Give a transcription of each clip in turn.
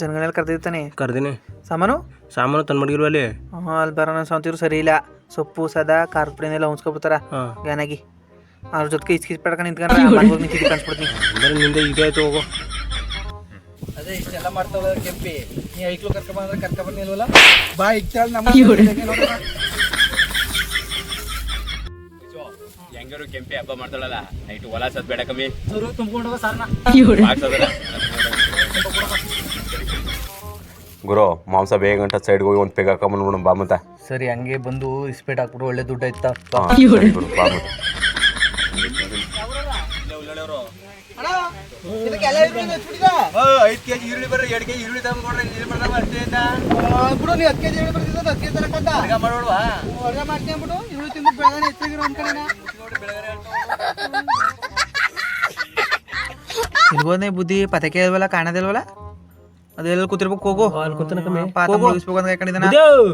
ಜನಗಳೆಲ್ಲ ಕರೆದಿರ್ತಾನೆ. ಕರ್ದಿನಿ. ಸಾಮಾನು? ಸಾಮಾನು ತಂದು ಮಡಗಿಲ್ವ ಅಲ್ಲಿ ಹಾಂ ಅಲ್ಲಿ ಬರೋಣ ಸ್ವಂತಿರು ಸರಿ ಇಲ್ಲ. ಸೊಪ್ಪು ಸದಾ ಖಾರದ ಪುಡಿನೆಲ್ಲ ಉಣ್ಸ್ಕೊಬಿಡ್ತಾರ. ಹಾಂ. ಗ್ಯಾನಾಗಿ ಅವ್ರ ಜೊತೆಗೆ ಇಸ್ಕಿಸ್ ಪಡ್ಕೊಂಡು ನಿಂತ್ಕೊಂಡ್ರೆ ಹೋಗಿ ನಿಂತಿದ್ದು ಕಾಣಿಸ್ಬಿಡ್ತೀನಿ. ಅಂದ್ರೆ ನಿಂದ ಇದೇ ಆಯ್ತು ಹೋಗು. ಅದೇ ಇಷ್ಟೆಲ್ಲ ಮಾಡ್ತಾವ ಕೆಂಪಿ. ನೀ ಐಕ್ಳು ಕರ್ಕೊಂಡ್ ಬಂದ್ರೆ ಕರ್ಕೊಂಡ್ ಬಂದಿಲ್ವಲ್ಲ ಬಾ ಇಕ್ತಾಳ ನಮ್ಮ ಹೆಂಗಾರು ಕೆಂಪಿ ಹಬ್ಬ ಮಾಡ್ತಾಳಲ್ಲ? ನೈಟ್ ಹೊಲ ಸದ್ ಬೇಡ ಕಮ್ಮಿ. ತುಂಬಿಕೊಂಡು ತುಂಬ್ಕೊಂಡು ಹೋಗೋ ಸಾರ್ನ. ಗುರು ಮಾಂಸ ಬೇಗ ಗಂಟ ಸೈಡ್ ಹೋಗಿ ಒಂದು ಪೆಗ್ ಹಾಕೊಂಬಂದ್ಬಿಡು ಬಾ ಮತ್ತೆ ಸರಿ ಹಂಗೆ ಬಂದು ಇಸ್ಪೇಟ್ ಹಾಕ್ಬಿಟ್ಟು ಒಳ್ಳೆ ದುಡ್ಡು ಆಯ್ತಾ? ಹಾಂ ಸರಿ ಗುರು, ಬಾ ಮತ್ತೆ ಐದ್ ಕೆಜಿ ಈರುಳ್ಳಿ ಬರ್ರಿ ಎರಡ್ ಕೆಜಿ ಈರುಳ್ಳಿ ತಗೊಂಡ್ರೆ ನೀರು ಬರ್ತಾವ ಅಷ್ಟೇನ ಬಿಡು ನೀ ಹತ್ತು ಕೆಜಿ ಬರ್ತಿದ್ದ ಹತ್ತು ಕೆಜಿ ತರಕಂತ ಅರ್ಗ ಮಾಡೋಡ್ವಾ ಅರ್ಗ ಮಾಡ್ತೀನಿ ಅಂದ್ಬಿಟ್ಟು ಇವ್ಳು ತಿಂದು ಬೆಳಗಾನೆ ಹೆಚ್ಚಾಗಿರೋ ಅನ್ಕೊಳ್ಳೋಣ ಇಲ್ಬೋದ್ನೆ ಬುದ್ಧಿ ಪತಕೆ ಇಲ್ವಲ್ಲ ಕಾಣದಿಲ್ವಲ್ಲ ಅದೆಲ್ಲ ಕೂತಿರ್ಬೇಕು ಹೋಗು ಅಲ್ಲಿ ಕೂತನ ಕಮ್ಮಿ ಪಾದ. ಮುಳುಗಿಸ್ಬೇಕು ಅಂತ!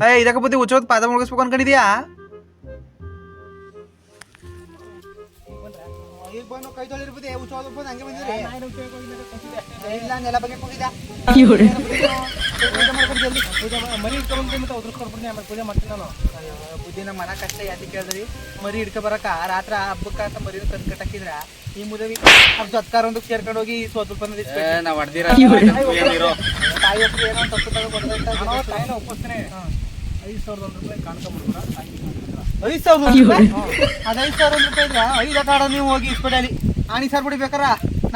ಏ ಇದಕ್ಕೆ ಬುದ್ಧಿ ಹುಚ್ಚೋದ್ ಪಾದ ಮುಳುಗಿಸ್ಬೇಕು ಅನ್ಕೊಂಡಿದ್ಯಾ ಬಂದು ಕೈ ತೊಳಿರ್ಬೋದು ಹಂಗೆ ಬಂದಿರಿ ಇಲ್ಲ ನೆಲ ಬಗ್ಗೆ ಹೋಗಿದ್ದ ಮರಿ ಇಟ್ಕೊಂಡ್ಬಂದ್ರೆ ಮತ್ತೆ ಉದ್ರಸ್ಕೊಡ್ಬಿಡ್ತೀನಿ ಆಮೇಲೆ ಪೂಜೆ ಮಾಡ್ತೀನಿ ನಾನು. ಮನ ಕಷ್ಟ ಯಾತಿ ಕೇಳಿದ್ರಿ? ಮರಿ ಹಿಡ್ಕೊ ಬರಕ. ರಾತ್ರ ಹಬ್ಬಕ್ಕ ಅಂತ ಮರಿ ತಂದು ಕಟ್ಟಾಕಿದ್ರ ಈ ಮುದವಿ ಅವ್ರ ಜೊತ್ಕಾರ ಒಂದು ಸೇರ್ಕೊಂಡು ಹೋಗಿ ಸೋತು ಬಂದ ನಾವ್ ಹೊಡ್ದಿರ ತಾಯಿ ಒಬ್ಬರು ಏನೋ ತಪ್ಪು ತಗೊಂಡು ತಾಯಿನ ಒಪ್ಪಿಸ್ತೀನಿ. ಐದು ಸಾವಿರದ ಒಂದು ರೂಪಾಯಿ ಕಾಣ್ಕೊಂಡ್ಬಿಡ್ತೀರಾ ಐದು ಸಾವಿರದ ಒಂದು ರೂಪಾಯಿ? ಅದು ಐದು ಸಾವಿರ ಒಂದು ರೂಪಾಯಿ ಇದ್ರೆ ಐದು ಕಾಡ ನೀವು ಹೋಗಿ ಇಸ್ಪೇಟಲ್ಲಿ ಆಣಿ ಸರ್ ಬಿಡಿ ಬೇಕಾರ?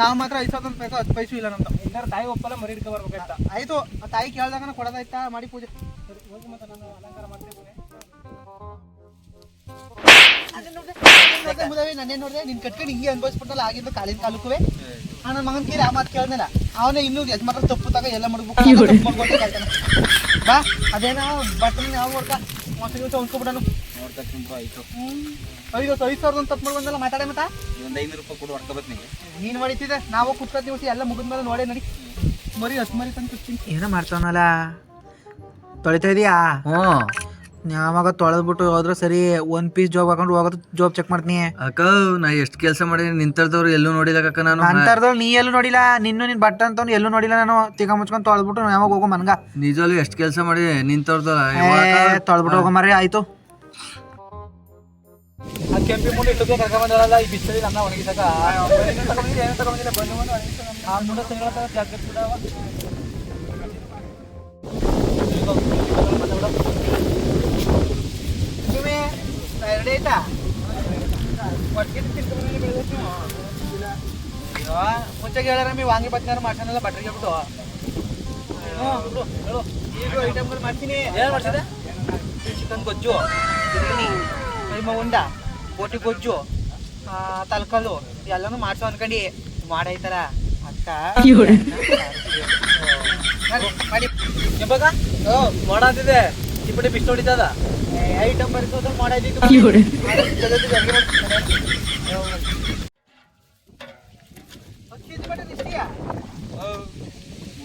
ನಾವು ಮಾತ್ರ ಐದು ಸಾವಿರದ ಒಂದು ರೂಪಾಯಿ ಹತ್ತು ಪೈಸು ಇಲ್ಲ ನಮ್ದು. ಇನ್ನಾರು ತಾಯಿ ಒಪ್ಪಲ್ಲ ಮರಿ ಹಿಡ್ಕೊ ಬರ್ಬೇಕಾಯ್ತಾ. ಆಯ್ತು ಆ ತಾಯಿ ಕೇಳ್ದಾಗ ಕೊಡೋದಾಯ್ತಾ? ಮಾಡಿ ಪೂಜೆ. ಸರಿ, ಹೋಗಿ ಮತ್ತೆ ನಾನು ಅಲಂಕಾರ ಮಾಡ್ತೀನಿ ನನ್ನೇ ನೋಡಿದೆ ನಿನ್ ಕಟ್ಕೊಂಡು ಹಿಂಗೆ ಅನ್ಭವಿಸ್ಬಿಟ್ಟಲ್ಲ ಆಗಿದ್ದು ಕಾಲಿನ ತಾಲೂಕುವೆ. ಆ ನನ್ನ ಮಗನ ಕೇಳಿ ಆ ಮಾತು ಕೇಳ್ದಲ್ಲ ಅವನೇ ಇನ್ನೂ ಯಜಮಾನ ತಪ್ಪು ತಗ ಎಲ್ಲ ಮಾಡ್ಬೇಕು ಬಾ ಅದೇನೋ ಯಾವ ಉಣ್ಕೊಬಿಡನು ಐದು ಐದು ಸಾವಿರದ ಒಂದು ತಪ್ಪು ಮಾಡಿ ಬಂದಲ್ಲ ಮಾತಾಡೆ ಮತ್ತ ಒಂದ್ ಐನೂರು ರೂಪಾಯಿ ಕೊಡು ನೀನು ನಾವು ಎಲ್ಲ ಮುಗಿದ್ಮೇಲೆ ನೋಡೇ ನಡಿ. ಮರಿ ಹತ್ತು ಮರಿ ತಂದು ಕುಚ್ತೀನಿ ಏನೋ ಮಾಡ್ತಾವನಲ್ಲ? ತೊಳಿತಾ ಇದೀಯಾ? ಯಾವಾಗ ತೊಳೆದ್ಬಿಟ್ಟು ಹೋದ್ರೆ ಸರಿ ಒನ್ ಪೀಸ್ ಜಾಬ್ ಹಾಕೊಂಡು ಹೋಗೋದು ಜಾಬ್ ಚೆಕ್ ಮಾಡ್ತೀನಿ. ಅಕ್ಕ ನಾ ಎಷ್ಟು ಕೆಲಸ ಮಾಡಿ ನಿಂತರ್ದವ್ರು ಎಲ್ಲೂ ನೋಡಿಲ್ಲ ಅಕ್ಕ ನಾನು. ಅಂತರ್ದವ್ರು ನೀ ಎಲ್ಲೂ ನೋಡಿಲ್ಲ ನಿನ್ನೂ ನಿನ್ ಬಟ್ಟೆ ಅಂತ ಎಲ್ಲೂ ನೋಡಿಲ್ಲ ನಾನು. ತಿಕ ಮುಚ್ಕೊಂಡು ತೊಳೆದ್ಬಿಟ್ಟು ಯಾವಾಗ ಹೋಗೋ ಮನ್ಗ. ನಿಜವಾಗ್ಲೂ ಎಷ್ಟು ಕೆಲಸ ಮಾಡಿ ನಿಂತವ್ರದಲ್ಲ ತೊಳೆದ್ಬಿಟ್ಟು ಹೋಗೋ ಮರ್ರಿ ಆಯ್ತು. ಆ ಕೆಂಪಿ ಮುಂದೆ ಇಟ್ಟಕ್ಕೆ ಈ ಬಿಸಿಲಿ ನನ್ನ ಒಣಗಿಸಕ ಏನು ತಗೊಂಡಿಲ್ಲ ಏನು ತಗೊಂಡಿಲ್ಲ ಬಂದು ಬಂದು ಒಣಗಿಸ ಆ ಮುಂದೆ ತಿಂಗಳ ಜಾಗ್ರತೆ ಬಿಡವ. ಮುಂಚೆಗೆ ಹೇಳಾರ ಮೀ ವಾಂಗಿ ಬತ್ನಾರು ಮಾಡ್ಸೋಣಲ್ಲ ಬಟ್ರಿಗೆ ಬಿಟ್ಟು ಈಗ ಐಟಮ್ಗಳು ಮಾಡ್ತೀನಿ ಏನು ಮಾಡ್ಸಿದೆ ಚಿಕನ್ ಗೊಜ್ಜು ಬಿರಿಯಾನಿ ಕೈಮ ಉಂಡ ಬೋಟಿ ಗೊಜ್ಜು ಆ, ತಲ್ಕಲ್ಲು ಎಲ್ಲಾನು ಮಾಡ್ಸೋ ಅನ್ಕಂಡಿ ಮಾಡೈತಲ್ಲ ಅಕ್ಕ ಮಾಡಿ, ಮಾಡಿ ಎಂಬಗ ಮಾಡಾತಿದೆ ಇಪ್ಪಡಿ ಬಿಟ್ಟು ಹೊಡಿತದ ಐಟಮ್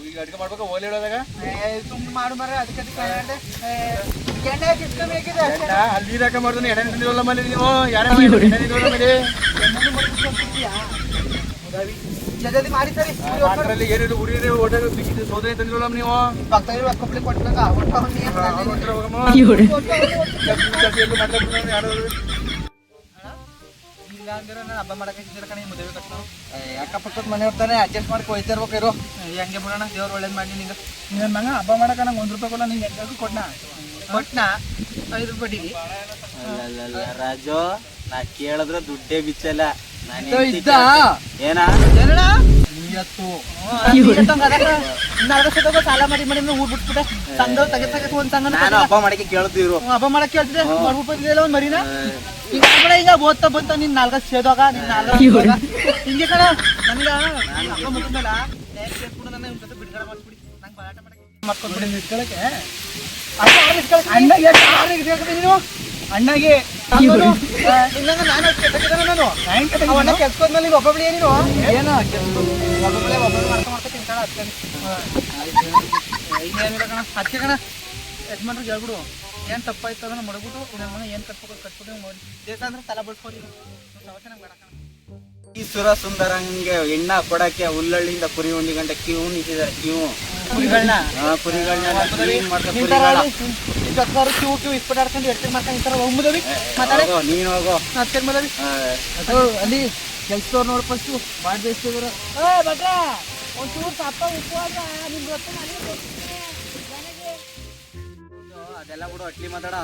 ಈಗ ಅಡ್ಗೆ ಮಾಡ್ಬೇಕು ಓಲಿ ಹೇಳೋದಾಗ ಸುಮ್ಮನೆ ಮಾಡು ಮರ ಅದಕ್ಕೆ? ಅಲ್ಲಿ ಇರಾಕ ಮಾಡ್ತಾನೆ ಎಡೆ ತಿಂದಿರಲ್ಲ ಮೇಲೆ ನೀವು ಯಾರೇ ಎಡೆ ಮಡಗಿಸ್ಕೊಂಡ್ಬಿಡ್ತೀಯಾ? ಮುದಾವಿ. ಜಲ್ದಿ ಮಾಡಿ ಸರಿ ತಂದಿರಲ್ಲ ನೀವು? ಪಕ್ಕದಲ್ಲಿ ಕೊಪ್ಪಳಿ ಇಲ್ಲ ಅಂದ್ರೆ ನಾನು ಹಬ್ಬ ಮಾಡಕ್ಕೆ ಕಣೆ ಮದುವೆ ಕಟ್ಟ ಅಕ್ಕಪಕ್ಕದ ಮನೆ ಇರ್ತಾನೆ ಅಡ್ಜಸ್ಟ್ ಮಾಡ್ಕೊ ಹೋಯ್ತಾ ಇರ್ಬೇಕು ಇರೋ ಹೆಂಗೆ ಬಿಡೋಣ ದೇವ್ರು ಒಳ್ಳೇದು ಮಾಡಿ ನಿಂಗೆ. ನೀನ್ ಮಗ ಹಬ್ಬ ಮಾಡಕ ನಂಗೆ ಒಂದ್ ರೂಪಾಯಿ ನಿಂಗೆ ಎಲ್ಲರಿಗೂ ಕೊಟ್ನ? ಐದು ರೂಪಾಯಿ ರಾಜು ನಾ ಕೇಳಿದ್ರೆ ದುಡ್ಡೇ ಬಿಚ್ಚಲ್ಲ. ಇದ್ದ. ಏನ? ಸಾಲ ಮಾಡಿ ಮಾಡಿ ಊರ್ ಬಿಟ್ಬಿಟ್ಟೆ. ಸಂಘ ತೆಗೆ ತೆಗೆ ಒಂದ್ ಸಂಘ ನಾನು ಹಬ್ಬ ಮಾಡಕ್ಕೆ ಕೇಳ್ತಿದ್ರು ಹಬ್ಬ ಮಾಡಕ್ ಕೇಳ್ತಿದ್ದೆ. ಮಾಡ್ಬಿಟ್ಟಿದೆಲ್ಲ ಒಂದ್ ಮರಿನ? ಈಗ ಆಗ್ಬೇಡ ಈಗ ಓದ್ತಾ ಬಂತ ನಿನ್ ನಾಲ್ಕ ಸೇದಾಗ ನಿನ್ ನಾಲ್ಕ ಹಿಂಗೆ ಕಣ ನನಗ ಹಬ್ಬ ಮುಗಿದ್ಮೇಲ ನನ್ನ ಇವ್ನ್ ಜೊತೆ ಬಿಡ್ಗಡೆ ಮಾಡ್ಸ್ಬಿಡಿ. ನಂಗೆ ಬಲಾಟ ಮಾಡಕ್ಕೆ ಮಾಡ್ಕೊಂಡ್ಬಿಡಿ. ನಿಂತ್ಕೊಳಕ್ಕೆ ಬೇಕು ನೀನು? ಅಣ್ಣಗೆ ನೀವು ಒಬ್ಬೊಬ್ಳಿ ಏನಿರು? ಏನು ಒಬ್ಬೊಬ್ಳೆ ಮಾಡ್ತಾ ಕಣ ಯಜಮಾನ್ರು ಹೇಳ್ಬಿಡು ಏನು ತಪ್ಪಾಯ್ತು ಅದನ್ನ ಮಡಗ್ಬಿಟ್ಟು ನನ್ನ ಮನೆ ಏನು ಕಟ್ಬೇಕು ಕಟ್ಬಿಟ್ಟು ಬೇಕಂದ್ರೆ ದೇಶ ಅಂದ್ರೆ ತಲೆ ಬಡ್ಕೋರಿ ಸಮಸ್ಯೆ ನಂಗೆ ಬೇಡ ಕಣ ಈ ಸುರ ಸುಂದರಂಗೆ ಎಣ್ಣ ಕೊಡಕ್ಕೆ ಹುಲ್ಲಳ್ಳಿಯಿಂದ ಕುರಿ ಒಂದು ಗಂಟೆ ಕ್ಯೂ ನಿಂತಿದ್ದಾರೆ ಕ್ಯೂ. ಕುರಿಗಳನ್ನ ಕ್ಲೀನ್ ಕ್ಯೂ ಕ್ಯೂ ಹೋಗ್ಬೋದವಿ ಮಾತಾಡಿ. ನೀನ್ ಹೋಗೋ. ಮದವಿ. ಅಲ್ಲಿ ಕೆಲ್ಸದವ್ರು ನೋಡಿ ಫಸ್ಟ್ ಮಾಡಿ ಬೇಯಿಸ್ತಿದ್ರ ಏ ಭಟ್ರ ಒಂಚೂರು ತಪ್ಪ ಉಪ್ಪು ಆಗ ನಿಮ್ಗೆ ಗೊತ್ತು ನನಗೆ ಅದೆಲ್ಲ ಬಿಡು ಅಟ್ಲಿ ಮಾತಾಡ.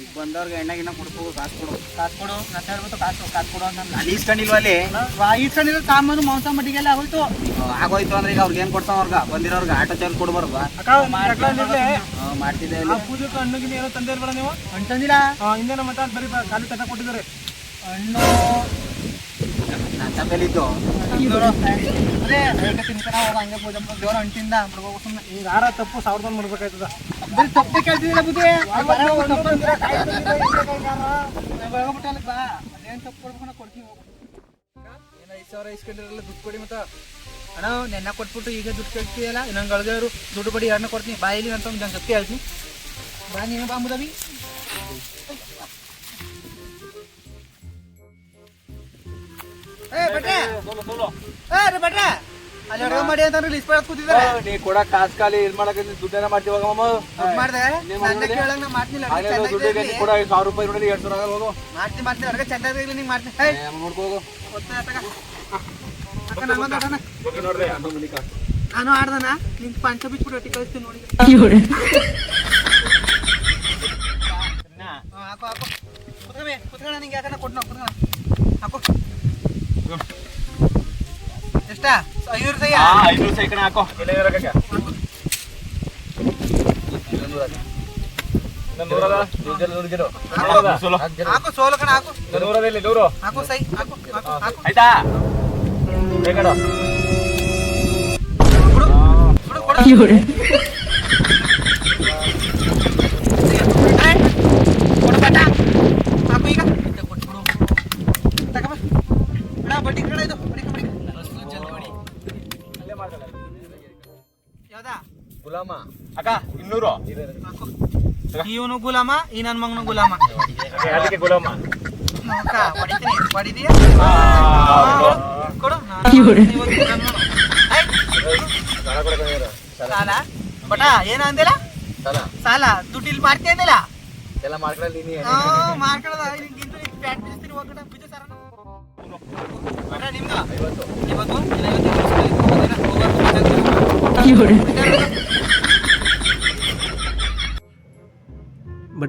ಈಗ ಬಂದವ್ರಿಗೆ ಎಣ್ಣೆ ಗಿಣ್ಣ ಕೊಡ್ಬೇಕು ಕಾಸು ಕೊಡು. ಕಾಸು ಕೊಡು ನಾನು ಹೇಳ್ಬಿಟ್ಟು ಕಾಸು ಕಾಸು ಕೊಡು ಅಂತ ಅಲ್ಲಿ ಇಸ್ಕೊಂಡಿಲ್ವ ಅಲ್ಲಿ? ಇಟ್ಕೊಂಡಿರೋ ಸಾಮಾನು ಮಾಂಸ ಮಟ್ಟಿಗೆಲ್ಲ ಆಗೋಯ್ತು ಆಗೋಯ್ತು ಅಂದ್ರೆ ಈಗ ಅವ್ರಿಗೆ ಏನ್ ಕೊಡ್ತಾವ ಅವ್ರಗ? ಬಂದಿರೋರ್ಗ ಆಟೋ ಚಾರ್ಜ್ ಕೊಡ್ಬಾರ್ಗ ಮಾಡ್ತಿದ್ದೆ ಅಲ್ಲಿ ಹಣ್ಣು ಗಿಡ ಏನೋ ತಂದೆ ಇರ್ಬೇಡ ನೀವು? ಅಂತಂದಿಲ್ಲ ನಮ್ಮ ಮತ್ತೆ ಬರೀ ಖಾಲಿ ತಟ್ಟ ಕೊಟ್ಟಿದ್ದಾರೆ. ಹಣ್ಣು ನಾನ್ ತಪ್ಪಲಿದ್ದು ಅದೇ ಹೇಗೆ ತಿಂತಾನ ಹೋಗ ಹಂಗೆ ಪೂಜೆ ಮಾಡೋದು ದೇವ್ರ ಅಂಟಿಂದ ಸುಮ್ಮನೆ ಈಗ ಆರ ತಪ್ಪು ಸಾವಿರದ ಒಂದು ಮಾಡ್ಬೇಕಾಯ್ತದ ಬರೀ ತಪ್ಪೆ ಕೇಳ್ತಿದ್ದಿಲ್ಲ ಬುದ್ಧಿ ಹೋಗ್ಬಿಟ್ಟಲ್ಲ ಬಾ. ಅದೇನು ತಪ್ಪು ಕೊಡ್ಬೇಕು ನಾ ಕೊಡ್ತೀವಿ ಹೋಗು ಏನು ಐದು ಸಾವಿರ ಇಸ್ಕೊಂಡಿರಲ್ಲ ದುಡ್ಡು ಕೊಡಿ ಮತ್ತೆ. ಅಣ್ಣ ನೆನ್ನ ಕೊಟ್ಬಿಟ್ಟು ಈಗ ದುಡ್ಡು ಕೇಳ್ತೀಯಲ್ಲ ನಂಗೆ ಗಳಿಗೆಯವರು ದುಡ್ಡು ಬಡಿ ಎರಡನ್ನ ಕೊಡ್ತೀನಿ. ಬಾಯಿಲಿ ಅಂತ ಒಂದು ಸತ್ತಿ ಹೇಳ್ತೀನಿ. ಬಾ ನೀನು ಬಾ ಮುದವಿ. ಏ ಭಟ್ರೆ. ಏ ರೀ ಭಟ್ರೆ. ಅಲ್ಲಿ ಅಡುಗೆ ಮಾಡಿ ಅಂತ ಕೂತಿದ್ದಾರೆ. ನೀ ಕೊಡ ಕಾಸ್ ಖಾಲಿ ಇದ್ ಮಾಡಕ್ಕೆ ದುಡ್ಡೇನ ಮಾಡ್ತೀವಿ ಮಾಮ? ಮಾಡ್ದೆ? ನನ್ನ ಕೇಳಂಗ ನಾ ಮಾಡ್ತಿಲ್ಲ. ದುಡ್ಡಿಗೆ ಚೆನ್ನಾಗಿರ್ಲಿ. ನೀ ಕೊಡ ಸಾವಿರ ರೂಪಾಯಿ ನೋಡಿ ಎರಡ್ ಸಾವಿರ ಹೋಗು ಮಾಡ್ತೀನಿ ಮಾಡ್ತೀನಿ. ಅಡ್ಗೆ ಚೆನ್ನಾಗಿರ್ಲಿ ನಿಂಗೆ ಮಾಡ್ತೀನಿ. ಹೇ ಏ, ನೋಡ್ಕೋ ಹೋಗು. ಗೊತ್ತಾಯ್ತಾ ತಗ? ಅಕ್ಕ, ನಾನೊಂದು ಆಡೋಣ. ನೋಡ್ರಿ ಹನ್ನೊಂದು ಮನಿಕ ನಾನು ಆಡ್ದನ? ನಿಂಗೆ ಪಂಚ ಬಿಟ್ಬಿಟ್ಟು ಒಟ್ಟಿ ಕಳಿಸ್ತೀನಿ ನೋಡಿ. ಹಾಕು ಹಾಕು. ಕುತ್ಕೊಬೇ ಕುತ್ಕೊಳ್ಳ ನಿಂಗೆ ಯಾಕನ್ನ ಕೊಟ್ಟು ಕುತ್ಕೊಳ್ಳ ಹಾಕು ಎಷ್ಟ ಐನೂರು ಸೈ ಐನೂರು ಸೈಕಣ ಹಾಕೋ ಇಲ್ಲ ಇರಕ್ಕ ನೂರದ ನೂರು ಹಾಕು ಸೋಲು ಕಣ ಹಾಕು ನೂರದಲ್ಲಿ ನೂರು ಹಾಕು ಸೈ ಹಾಕು. ಹಾಕು ಹಾಕು. ಆಯ್ತಾ? ಬಿಡು ಬಿಡು ಹಾಕು ಇವನು ಗುಲಾಮ ಈ ನನ್ನ ಮಗನು ಗುಲಾಮ ಅದಕ್ಕೆ ಗುಲಾಮ ಸಾಲ ಬಟ ಏನ ಅಂದಿಲ್ಲ ಸಾಲ ದುಡ್ಡು ಇಲ್ಲಿ ಮಾಡ್ತೀಯ ಅಂದಿಲ್ಲ ಎಲ್ಲ ಮಾಡ್ಕೊಳ್ಳಿ ಮಾರ್ಕಡದ ಪ್ಯಾಂಟ್ ಬಿಡಿಸ್ತೀನಿ ಹೋಗೋಣ ಬಿಜು ಸರ ನಿಮ್ದು ಇವತ್ತು ಇವತ್ತು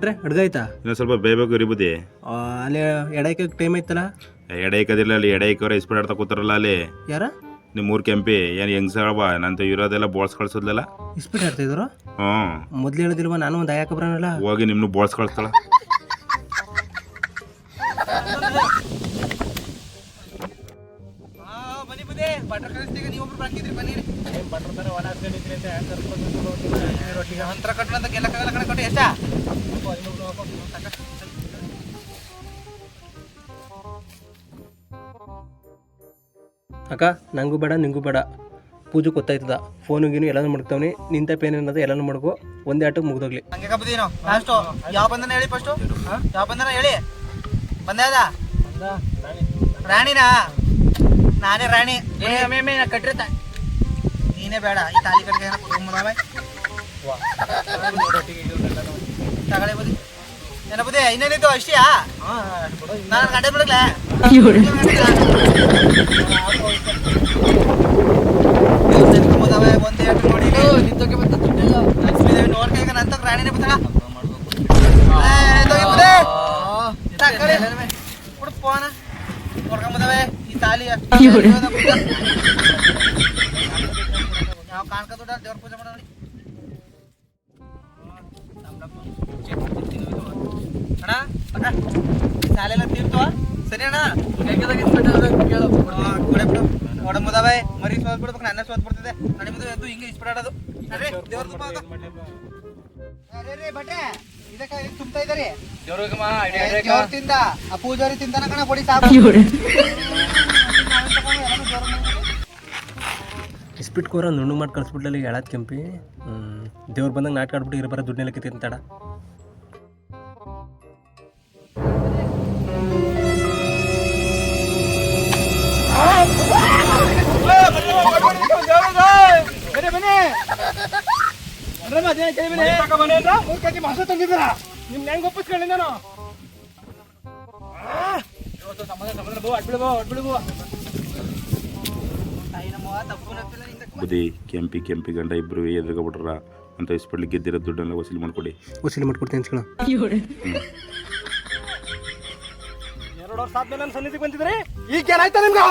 ಭಟ್ರೆ ಅಡ್ಗಾಯ್ತಾ? ಇನ್ನೊಂದು ಸ್ವಲ್ಪ ಬೇಯಬೇಕು ಇರಿಬುದಿ ಅಲ್ಲಿ ಎಡಕ್ಕೆ ಟೈಮ್ ಐತಲ್ಲ ಎಡೆ ಇಕ್ಕದಿಲ್ಲ ಅಲ್ಲಿ ಎಡೆ ಇಕ್ಕವ್ರೆ ಇಸ್ಪೀಡ್ ಆಡ್ತಾ ಕೂತಾರಲ್ಲ ಅಲ್ಲಿ. ಯಾರ? ನಿಮ್ಮ ಮೂರು ಕೆಂಪಿ ಏನು ಹೆಂಗ್ ಬಾ ನಂತ ಇರೋದೆಲ್ಲ ಬೋಳ್ಸ್ ಕಳ್ಸೋದ್ಲಲ್ಲ. ಇಸ್ಪೀಟ್ ಆಡ್ತಾ ಇದ್ರು ಹ್ಞೂ ಮೊದ್ಲು ಹೇಳಿದಿಲ್ವಾ ನಾನು ಒಂದು ಆಯಾಕ ಬರೋಣಲ್ಲ ಹೋಗಿ ನಿಮ್ಮನ್ನು ಬೋಳ್ಸ್ ಕಳಿಸ್ತಾಳ. ಅಂತ ಗೆಲ್ಲಕ್ಕಾಗಲ್ಲ ಕೊಟ್ಟು ಎಷ್ಟ? ಅಕ್ಕ ನಂಗೂ ಬೇಡ ನಿಂಗೂ ಬೇಡ. ಪೂಜೆ ಗೊತ್ತಾಯ್ತದ. ಫೋನು ಗೀನು ಎಲ್ಲಾನು ಮಾಡ್ತಾವನಿ ನಿಂತ ಪೇನ್ ಏನದ ಎಲ್ಲಾನು ಮಾಡ್ಕೊ ಒಂದೇ ಆಟಕ್ಕೆ ಮುಗ್ದೋಗ್ಲಿ. ಹಂಗೆ ಕಬ್ಬದಿ ನಾವು ಲಾಸ್ಟು ಯಾವ ಬಂದನ ಹೇಳಿ ಫಸ್ಟು ಯಾವ ಬಂದನ ಹೇಳಿ? ಬಂದ ಅದ ರಾಣಿನಾ ನಾನೇ ರಾಣಿ. ಕಟ್ಟಿರ್ತ. ನೀನೇ ಬೇಡ ಈ ತಾಲಿ ಕಟ್ಟಿಗೆ ಏನೋ ಕುಟುಂಬದವ ತಗಳೆ ಬುದಿ ಏನ ಬುದಿ ಇನ್ನೇನಿದ್ದು ಅಷ್ಟಿಯಾ ನಾನು ಗಂಟೆ ಬಿಡಕ್ಲೆ ಒಂದೇ ನೋಡಿ. ನಿಂತೋಕೆ ಬಂತ ದುಡ್ಡೆಲ್ಲ. ನೋಡ್ಕ ಈಗ ನಂತ ರಾಣಿನೇ ಬತ್ತಳ ತಕ್ಕಳೆ ಕೊಡು ಫೋನ್ ನೋಡ್ಕೊಂಬದವೆ ತಾಲಿ ನಾವು ದೇವ್ರ ಪೂಜೆ ಮಾಡೋಣ. ಅಣ್ಣ ಅಣ್ಣ ಶಾಲೆಲ್ಲ ತೀರ್ತವ? ಸರಿ ಅಣ್ಣ. ಕೊಡೆ ಬಿಡು. ಒಡಂಬದವೆ ಮರಿ ಸೋದ್ ಬಿಡ್ಬೇಕು ನನ್ನ ಸೋದ್ ಬಿಡ್ತಿದೆ ಮುದ ಎದ್ದು ಹಿಂಗೆ ಇಸ್ಬಿಡೋದು ಅರೆ ದೇವ್ರ ತುಂಬ ಅದು. ಅರೆ ರೇ ಬಟ್ಟೆ ಇದಕ್ಕೆ ತುಂಬ್ತಾ ಇದ್ದಾರೆ? ದೇವ್ರ ತಿಂದ. ಆ ಪೂಜಾರಿ ತಿಂತಾನ ಕಣ ಕೊಡಿ ಸಾಕು. ಇಸ್ಪಿಟ್ ಕೋರ ನುಣ್ಣು ಮಾಡಿ ಕಳಿಸ್ಬಿಟ್ಲಲ್ಲಿ ಹೇಳದ್ ಕೆಂಪಿ. ದೇವ್ರು ಬಂದಾಗ ನಾಟಕ ಆಡ್ಬಿಟ್ಟು ಇರಬಾರ ದುಡ್ಡೆಲ್ಲ ಕಿತ್ತಿಂತಾಡ ತಿಂತಾಡ ನಿಮ್ಗೆ ಹೆಂಗ್ ಒಪ್ಪಿಸ್ಕೊಳ್ಳಿ ನಾನು ಬುದ್ಧಿ ಕೆಂಪಿ ಕೆಂಪಿ ಗಂಡ ಇಬ್ರು ಎದುರುಗಬಿಟ್ರ ಅಂತ ಇಸ್ಪಡ್ಲಿ ಗೆದ್ದಿರೋ ದುಡ್ಡನ್ನ ವಸೂಲಿ ಮಾಡ್ಕೊಡಿ. ವಸೂಲಿ ಮಾಡ್ಕೊಡ್ತೀನಿ ಅನ್ಸ್ಕೊಳ ಎರಡು ವರ್ಷ ಆದ್ಮೇಲೆ ನನ್ನ ಸನ್ನಿಧಿಗೆ ಬಂದಿದ್ರಿ ಈಗ ಏನಾಯ್ತಾ ನಿಮ್ಗೆ?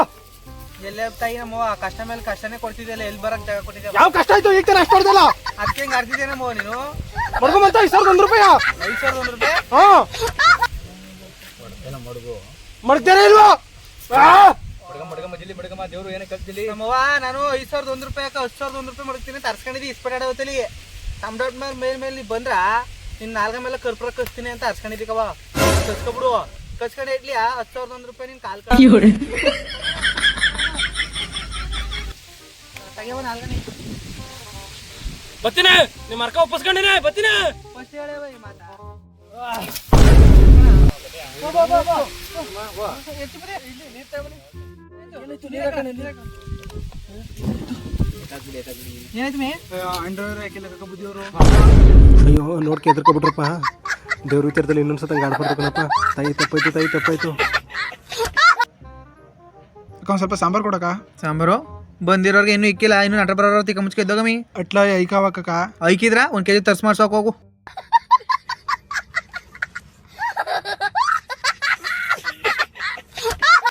ಎಲ್ಲೇ ತಾಯಿ ನಮ್ಮ ಕಷ್ಟ ಮೇಲೆ ಕಷ್ಟನೇ ಕೊಡ್ತಿದ್ದಲ್ಲ ಎಲ್ಲಿ ಬರಕ್ ಜಾಗ ಕೊಟ್ಟಿದ್ದೆ ಯಾವ ಕಷ್ಟ ಆಯ್ತು? ಈಗ ತಾನೆ ಅಷ್ಟು ಹೊಡೆದಲ್ಲ? ಅದಕ್ಕೆ ಹೆಂಗ್ ಅರ್ದಿದ್ದೇನಮ್ಮ ನೀನು? ಮಡ್ಕೊಂಬಂತ ಐದು ಸಾವಿರದ ಒಂದು ರೂಪಾಯಿ? ಐದು ಸಾವಿರದ ಒಂದು ರೂಪಾಯಿ? ಹಾ. ಮಡ್ತೇನೆ ಇಲ್ವಾ? ಆ! ನಮ್ಮವ್ವ ನಾನು ಐದು ಸಾವಿರದ ಒಂದು ರೂಪಾಯಿ ಹತ್ತು ಸಾವಿರದ ಒಂದು ರೂಪಾಯಿ ಮಾಡ್ತೀನಿ ಅಂತ ಅರ್ಸ್ಕೊಂಡಿದ್ದಿ ಇಸ್ಪೆಟ್ ಹೊತ್ತಲಿ ತಮ್ಮ ದೊಡ್ಡ ಮೇಲೆ ಮೇಲ್ ಮೇಲೆ ನೀ ಬಂದ್ರ ನಿನ್ ನಾಲ್ಕ ಮೇಲೆ ಕರ್ಪುರ ಕಸ್ತೀನಿ ಅಂತ ಅರ್ಸ್ಕೊಂಡಿದ್ದೀಕವ ಕಸ್ಕೊಬಿಡು. ಕಸ್ಕೊಂಡು ಇಡ್ಲಿ ಹತ್ತು ಸಾವಿರದ ಒಂದು ರೂಪಾಯಿ ನಿನ್ ಕಾಲ್ ತೆಗೆವ ನಾಲ್ಕನೇ ಬತ್ತೀನಿ ನಿಮ್ಮ ಅರ್ಕ ಒಪ್ಪಿಸ್ಕೊಂಡಿನ? ಬತ್ತೀನಿ. ಫಸ್ಟ್ ಹೇಳವ ಈ ಮಾತಾ. ಅಯ್ಯೋ ನೋಡ್ಕೆ ಎದ್ರಕೊಬಿಟ್ರಪ್ಪ ದೇವ್ರ ವಿಚಾರದಲ್ಲಿ ಇನ್ನೊಂದ್ಸತ ಆಡ್ಬಾರ್ದು ತಾಯಿ ತಪ್ಪಾಯ್ತು ತಾಯಿ ತಪ್ಪಾಯ್ತು. ಒಂದು ಸ್ವಲ್ಪ ಸಾಂಬಾರ್ ಕೊಡಕ ಸಾಂಬಾರು? ಬಂದಿರೋರ್ಗೆ ಇನ್ನು ಇಕ್ಕಿಲ್ಲ ಇನ್ನು ನಟ ಬರೋರ್ ತಿಕ್ಕ ಮುಚ್ಕ ಇದ್ದೋಗಮಿ ಅಟ್ಲ ಐಕಾವಕ್ಕ ಐಕಿದ್ರ? ಒಂದ್ ಕೆಜಿ ತರ್ಸ್ ಮಾಡ್ಸೋಕ್ ಹೋಗು.